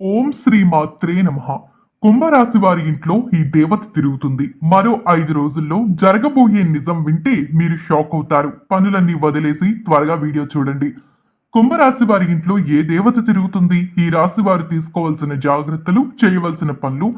ఓం శ్రీ మాత్రే నమ. కుంభరాశి వారి ఇంట్లో ఈ దేవత తిరుగుతుంది. మరో ఐదు రోజుల్లో జరగబోయే నిజం వింటే మీరు షాక్ అవుతారు. పనులన్నీ వదిలేసి త్వరగా వీడియో చూడండి. కుంభరాశి వారి ఇంట్లో ఏ దేవత తిరుగుతుంది? ఈ రాశి వారు తీసుకోవాల్సిన జాగ్రత్తలు చేయవలసిన పనులు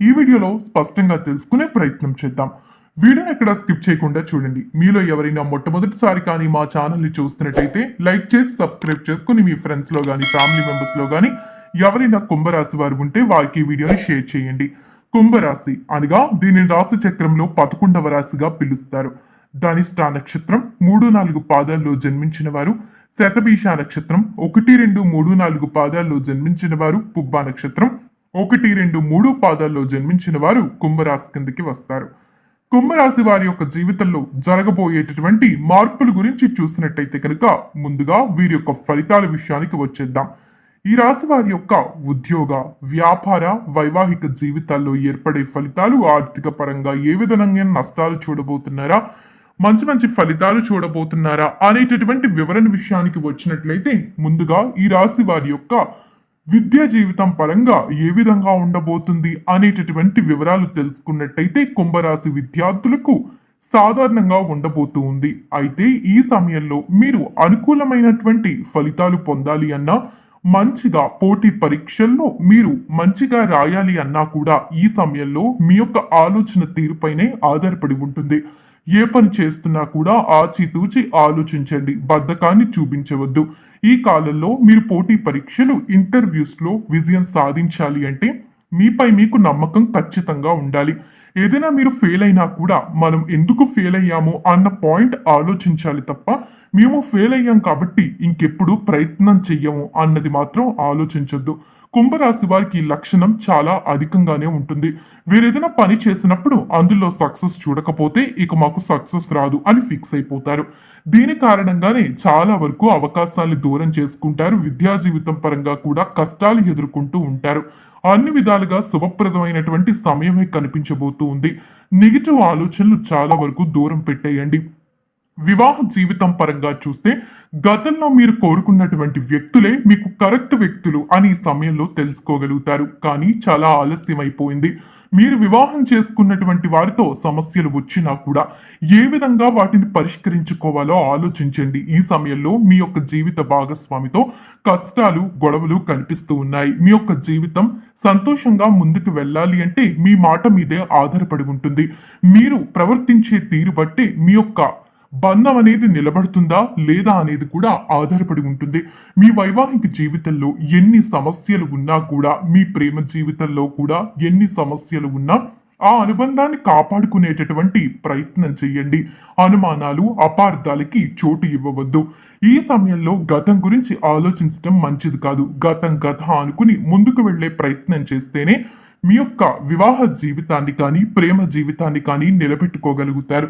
ఈ వీడియోలో స్పష్టంగా తెలుసుకునే ప్రయత్నం చేద్దాం. వీడియోని ఎక్కడ స్కిప్ చేయకుండా చూడండి. మీలో ఎవరైనా మొట్టమొదటిసారి కానీ మా ఛానల్ని చూస్తున్నట్టయితే లైక్ చేసి సబ్స్క్రైబ్ చేసుకుని మీ ఫ్రెండ్స్లో కానీ ఫ్యామిలీ మెంబర్స్లో కానీ ఎవరైనా కుంభరాశి వారు ఉంటే వారికి వీడియోని షేర్ చేయండి. కుంభరాశి అనగా దీనిని రాశి చక్రంలో పదకొండవ రాశిగా పిలుస్తారు. ధనిష్ట నక్షత్రం మూడు నాలుగు పాదాల్లో జన్మించిన వారు శతభీష నక్షత్రం ఒకటి రెండు మూడు నాలుగు పాదాల్లో జన్మించిన వారు పుబ్బా నక్షత్రం ఒకటి రెండు మూడు పాదాల్లో జన్మించిన వారు కుంభరాశి కిందకి వస్తారు. కుంభరాశి వారి యొక్క జీవితంలో జరగబోయేటటువంటి మార్పుల గురించి చూసినట్టయితే కనుక ముందుగా వీరి యొక్క ఫలితాల విషయానికి వచ్చేద్దాం. ఈ రాశి వారి యొక్క ఉద్యోగ వ్యాపార వైవాహిక జీవితాల్లో ఏర్పడే ఫలితాలు ఆర్థిక పరంగా ఏ విధంగా నష్టాలు చూడబోతున్నారా? మంచి మంచి ఫలితాలు చూడబోతున్నారా? అనేటటువంటి వివరణ విషయానికి వచ్చినట్లయితే ముందుగా ఈ రాశి వారి యొక్క విద్యా జీవితం పరంగా ఏ విధంగా ఉండబోతుంది అనేటటువంటి వివరాలు తెలుసుకున్నట్టయితే కుంభరాశి విద్యార్థులకు సాధారణంగా ఉండబోతూ ఉంది. అయితే ఈ సమయంలో మీరు అనుకూలమైనటువంటి ఫలితాలు పొందాలి అన్నా మంచిగా పోటీ పరీక్షల్లో మీరు మంచిగా రాయాలి అన్నా కూడా ఈ సమయంలో మీ యొక్క ఆలోచన తీరుపైనే ఆధారపడి ఉంటుంది. ఏ పని చేస్తున్నా కూడా ఆచితూచి ఆలోచించండి. బద్ధకాన్ని చూపించవద్దు. ఈ కాలంలో మీరు పోటీ పరీక్షలు ఇంటర్వ్యూస్లో విజయం సాధించాలి అంటే మీపై మీకు నమ్మకం ఖచ్చితంగా ఉండాలి. ఏదైనా మీరు ఫెయిల్ అయినా కూడా మనం ఎందుకు ఫెయిల్ అయ్యాము అన్న పాయింట్ ఆలోచించాలి తప్ప మేము ఫెయిల్ అయ్యాం కాబట్టి ఇంకెప్పుడు ప్రయత్నం చెయ్యము అన్నది మాత్రం ఆలోచించొద్దు. కుంభరాశి వారికి లక్షణం చాలా అధికంగానే ఉంటుంది. వీరేదైనా పని చేసినప్పుడు అందులో సక్సెస్ చూడకపోతే ఇక మాకు సక్సెస్ రాదు అని ఫిక్స్ అయిపోతారు. దీని కారణంగానే చాలా వరకు అవకాశాలు దూరం చేసుకుంటారు. విద్యా జీవితం పరంగా కూడా కష్టాలు ఎదుర్కొంటూ ఉంటారు. అన్ని విధాలుగా శుభప్రదమైనటువంటి సమయమే కనిపించబోతూ ఉంది. నెగిటివ్ ఆలోచనలు చాలా వరకు దూరం పెట్టేయండి. వివాహ జీవితం పరంగా చూస్తే గతంలో మీరు కోరుకున్నటువంటి వ్యక్తులే మీకు కరెక్ట్ వ్యక్తులు అని సమయంలో తెలుసుకోగలుగుతారు. కానీ చాలా ఆలస్యం అయిపోయింది మీరు వివాహం చేసుకున్నటువంటి వారితో సమస్యలు వచ్చినా కూడా ఏ విధంగా వాటిని పరిష్కరించుకోవాలో ఆలోచించండి. ఈ సమయంలో మీ యొక్క జీవిత భాగస్వామితో కష్టాలు గొడవలు కనిపిస్తూ ఉన్నాయి. మీ యొక్క జీవితం సంతోషంగా ముందుకు వెళ్ళాలి అంటే మీ మాట మీదే ఆధారపడి ఉంటుంది. మీరు ప్రవర్తించే తీరు బట్టి మీ యొక్క బంధం అనేది నిలబడుతుందా లేదా అనేది కూడా ఆధారపడి ఉంటుంది. మీ వైవాహిక జీవితంలో ఎన్ని సమస్యలు ఉన్నా కూడా మీ ప్రేమ జీవితంలో కూడా ఎన్ని సమస్యలు ఉన్నా ఆ అనుబంధాన్ని కాపాడుకునేటటువంటి ప్రయత్నం చేయండి. అనుమానాలు అపార్థాలకి చోటు ఇవ్వవద్దు. ఈ సమయంలో గతం గురించి ఆలోచించడం మంచిది కాదు. గతం గత అనుకుని ముందుకు వెళ్ళే ప్రయత్నం చేస్తేనే మీ యొక్క వివాహ జీవితాన్ని కానీ ప్రేమ జీవితాన్ని కానీ నిలబెట్టుకోగలుగుతారు.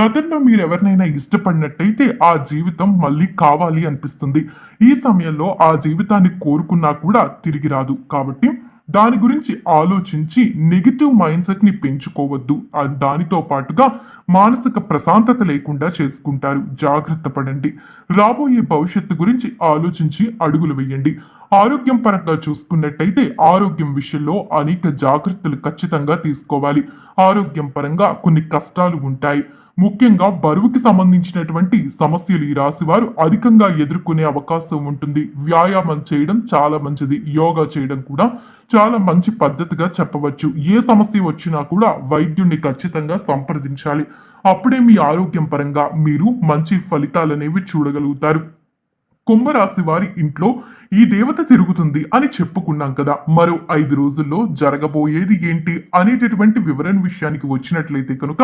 గతంలో మీరు ఎవరినైనా ఇష్టపడినట్టయితే ఆ జీవితం మళ్ళీ కావాలి అనిపిస్తుంది. ఈ సమయంలో ఆ జీవితాన్ని కోరుకున్నా కూడా తిరిగి రాదు. కాబట్టి దాని గురించి ఆలోచించి నెగిటివ్ మైండ్ సెట్ని పెంచుకోవద్దు దానితో పాటుగా మానసిక ప్రశాంతత లేకుండా చేసుకుంటారు. జాగ్రత్త పడండి. రాబోయే భవిష్యత్తు గురించి ఆలోచించి అడుగులు వేయండి. ఆరోగ్యం పరంగా చూసుకున్నట్టయితే ఆరోగ్యం విషయంలో అనేక జాగ్రత్తలు ఖచ్చితంగా తీసుకోవాలి. ఆరోగ్యం పరంగా కొన్ని కష్టాలు ఉంటాయి. ముఖ్యంగా బరువుకి సంబంధించినటువంటి సమస్యలు ఈ రాశి వారు అధికంగా ఎదుర్కొనే అవకాశం ఉంటుంది. వ్యాయామం చేయడం చాలా మంచిది. యోగా చేయడం కూడా చాలా మంచి పద్ధతిగా చెప్పవచ్చు. ఏ సమస్య వచ్చినా కూడా వైద్యుడిని ఖచ్చితంగా సంప్రదించాలి. అప్పుడే మీ ఆరోగ్యం పరంగా మీరు మంచి ఫలితాలు అనేవి చూడగలుగుతారు. కుంభరాశి వారి ఇంట్లో ఈ దేవత తిరుగుతుంది అని చెప్పుకున్నాం కదా. మరో ఐదు రోజుల్లో జరగబోయేది ఏంటి అనేటటువంటి వివరణ విషయానికి వచ్చినట్లయితే కనుక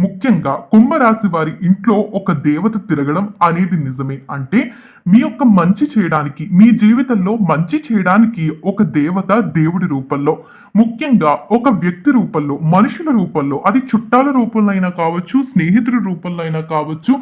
ముఖ్యంగా కుంభరాశి వారి ఇంట్లో ఒక దేవత తిరగడం అనేది నిజమే. అంటే మీ యొక్క మంచి చేయడానికి మీ జీవితంలో మంచి చేయడానికి ఒక దేవత దేవుడి రూపంలో ముఖ్యంగా ఒక వ్యక్తి రూపంలో మనుషుల రూపంలో అది చుట్టాల రూపంలో అయినా కావచ్చు స్నేహితుడి రూపంలో అయినా కావచ్చు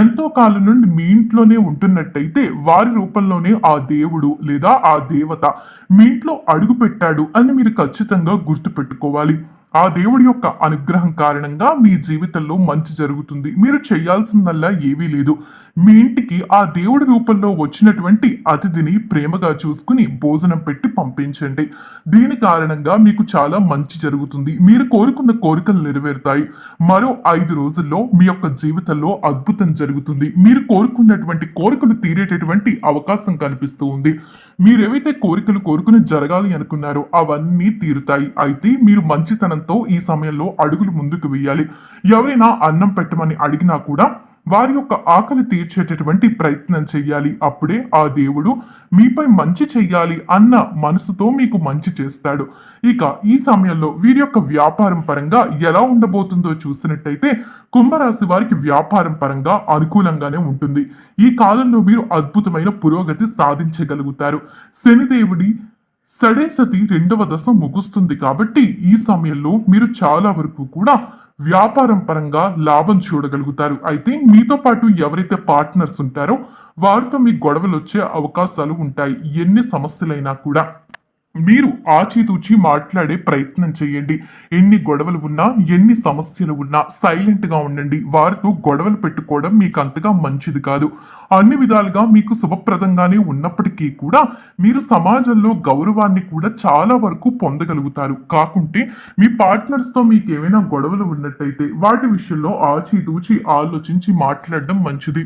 ఎంతో కాలం నుండి మీ ఇంట్లోనే ఉంటున్నట్టయితే వారి రూపంలోనే ఆ దేవుడు లేదా ఆ దేవత మీ ఇంట్లో అడుగు పెట్టాడు అని మీరు ఖచ్చితంగా గుర్తుపెట్టుకోవాలి. ఆ దేవుడి యొక్క అనుగ్రహం కారణంగా మీ జీవితంలో మంచి జరుగుతుంది. మీరు చేయాల్సిందల్లా ఏమీ లేదు. మీ ఇంటికి ఆ దేవుడి రూపంలో వచ్చినటువంటి అతిథిని ప్రేమగా చూసుకుని భోజనం పెట్టి పంపించండి. దీని కారణంగా మీకు చాలా మంచి జరుగుతుంది. మీరు కోరుకున్న కోరికలు నెరవేరుతాయి. మరో ఐదు రోజుల్లో మీ యొక్క జీవితంలో అద్భుతం జరుగుతుంది. మీరు కోరుకున్నటువంటి కోరికలు తీరేటటువంటి అవకాశం కనిపిస్తూ ఉంది. మీరు కోరికలు కోరుకుని జరగాలి అనుకున్నారో అవన్నీ తీరుతాయి. అయితే మీరు మంచితనంతో ఈ సమయంలో అడుగులు ముందుకు వేయాలి. ఎవరైనా అన్నం పెట్టమని అడిగినా కూడా వారి యొక్క ఆకలి తీర్చేటటువంటి ప్రయత్నం చెయ్యాలి అప్పుడే ఆ దేవుడు మీపై మంచి చెయ్యాలి అన్న మనసుతో మీకు మంచి చేస్తాడు. ఇక ఈ సమయంలో వీరి యొక్క వ్యాపారం పరంగా ఎలా ఉండబోతుందో చూసినట్టయితే కుంభరాశి వారికి వ్యాపారం పరంగా అనుకూలంగానే ఉంటుంది. ఈ కాలంలో మీరు అద్భుతమైన పురోగతి సాధించగలుగుతారు. శనిదేవుడి సడేసతి రెండవ దశ ముగుస్తుంది కాబట్టి ఈ సమయంలో మీరు చాలా వరకు కూడా వ్యాపారం పరంగా లాభం చూడగలుగుతారు. అయితే మీతో పాటు ఎవరైతే పార్ట్నర్స్ ఉంటారో వారితో మీ గొడవలు వచ్చే అవకాశాలు ఉంటాయి. ఎన్ని సమస్యలైనా కూడా. మీరు ఆచితూచి మాట్లాడే ప్రయత్నం చేయండి. ఎన్ని గొడవలు ఉన్నా ఎన్ని సమస్యలు ఉన్నా సైలెంట్గా ఉండండి. వారితో గొడవలు పెట్టుకోవడం మీకు అంతగా మంచిది కాదు. అన్ని విధాలుగా మీకు శుభప్రదంగానే ఉన్నప్పటికీ కూడా మీరు సమాజంలో గౌరవాన్ని కూడా చాలా వరకు పొందగలుగుతారు. కాకుంటే మీ పార్ట్నర్స్తో మీకు ఏమైనా గొడవలు ఉన్నట్టయితే వాటి విషయంలో ఆచితూచి ఆలోచించి మాట్లాడడం మంచిది.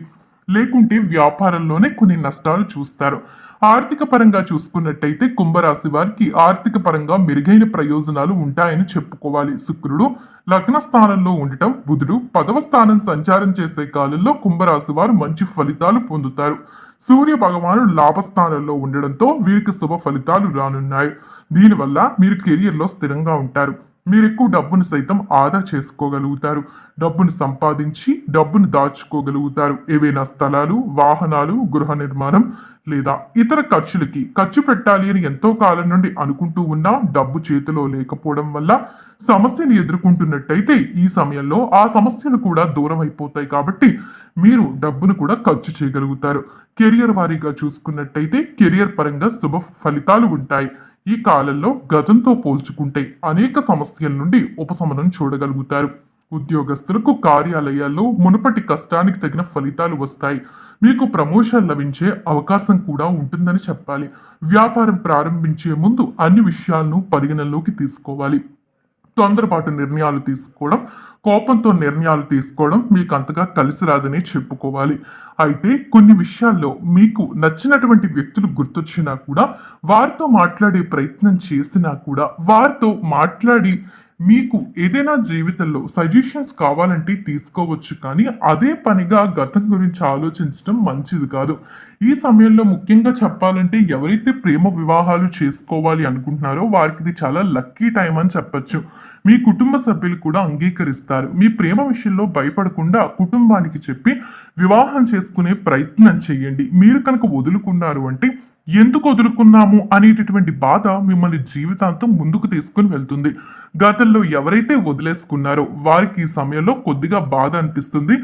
లేకుంటే వ్యాపారంలోనే కొన్ని నష్టాలు చూస్తారు. ఆర్థిక పరంగా చూసుకున్నట్టయితే కుంభరాశి వారికి ఆర్థిక పరంగా మెరుగైన ప్రయోజనాలు ఉంటాయని చెప్పుకోవాలి. శుక్రుడు లగ్న స్థానంలో ఉండటం బుధుడు పదవ స్థానం సంచారం చేసే కాలంలో కుంభరాశి వారు మంచి ఫలితాలు పొందుతారు. సూర్య భగవానుడు లాభస్థానంలో ఉండడంతో వీరికి శుభ ఫలితాలు రానున్నాయి. దీనివల్ల మీరు కెరియర్లో స్థిరంగా ఉంటారు. మీరు ఎక్కువ డబ్బును సైతం ఆదా చేసుకోగలుగుతారు. డబ్బును సంపాదించి డబ్బును దాచుకోగలుగుతారు. ఏవైనా స్థలాలు వాహనాలు గృహ నిర్మాణం లేదా ఇతర ఖర్చులకి ఖర్చు పెట్టాలి అని ఎంతో కాలం నుండి అనుకుంటూ ఉన్నా డబ్బు చేతిలో లేకపోవడం వల్ల సమస్యను ఎదుర్కొంటున్నట్టయితే ఈ సమయంలో ఆ సమస్యలు కూడా దూరం అయిపోతాయి కాబట్టి మీరు డబ్బును కూడా ఖర్చు చేయగలుగుతారు. కెరియర్ వారీగా చూసుకున్నట్టయితే కెరియర్ పరంగా శుభ ఫలితాలు ఉంటాయి. ఈ కాలంలో గతంతో పోల్చుకుంటే అనేక సమస్యల నుండి ఉపశమనం చూడగలుగుతారు. ఉద్యోగస్తులకు కార్యాలయాల్లో మునుపటి కష్టానికి తగిన ఫలితాలు వస్తాయి. మీకు ప్రమోషన్ లభించే అవకాశం కూడా ఉంటుందని చెప్పాలి. వ్యాపారం ప్రారంభించే ముందు అన్ని విషయాలను పరిగణనలోకి తీసుకోవాలి. తొందరపాటు నిర్ణయాలు తీసుకోవడం కోపంతో నిర్ణయాలు తీసుకోవడం మీకు అంతగా కలిసి రాదని చెప్పుకోవాలి. అయితే కొన్ని విషయాల్లో మీకు నచ్చినటువంటి వ్యక్తులు గుర్తొచ్చినా కూడా వారితో మాట్లాడే ప్రయత్నం చేసినా కూడా వారితో మాట్లాడి మీకు ఏదైనా జీవితంలో సజెషన్స్ కావాలంటే తీసుకోవచ్చు. కానీ అదే పనిగా గతం గురించి ఆలోచించడం మంచిది కాదు. ఈ సమయంలో ముఖ్యంగా చెప్పాలంటే ఎవరైతే ప్రేమ వివాహాలు చేసుకోవాలి అనుకుంటున్నారో వారికి ఇది చాలా లక్కీ టైం అని చెప్పొచ్చు. మీ కుటుంబ సభ్యులు కూడా అంగీకరిస్తారు. మీ ప్రేమ విషయంలో భయపడకుండా కుటుంబానికి చెప్పి వివాహం చేసుకునే ప్రయత్నం చేయండి. మీరు కనుక వదులుకున్నారు అంటే ఎందుకు వదులుకున్నాము అనేటటువంటి బాధ మిమ్మల్ని జీవితాంతం ముందుకు తీసుకుని వెళ్తుంది. గతంలో ఎవరైతే వదిలేసుకున్నారో వారికి ఈ సమయంలో కొద్దిగా బాధ అనిపిస్తుంది.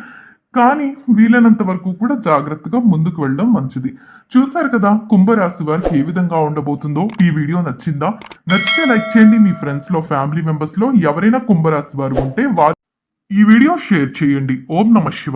కానీ వీలైనంత వరకు కూడా జాగ్రత్తగా ముందుకు వెళ్ళడం మంచిది. చూసారు కదా కుంభరాశి వారికి ఏ విధంగా ఉండబోతుందో? ఈ వీడియో నచ్చిందా? నచ్చితే లైక్ చేయండి. మీ ఫ్రెండ్స్లో ఫ్యామిలీ మెంబర్స్లో ఎవరైనా కుంభరాశి వారు ఉంటే వారు ఈ వీడియో షేర్ చేయండి. ఓం నమ శివ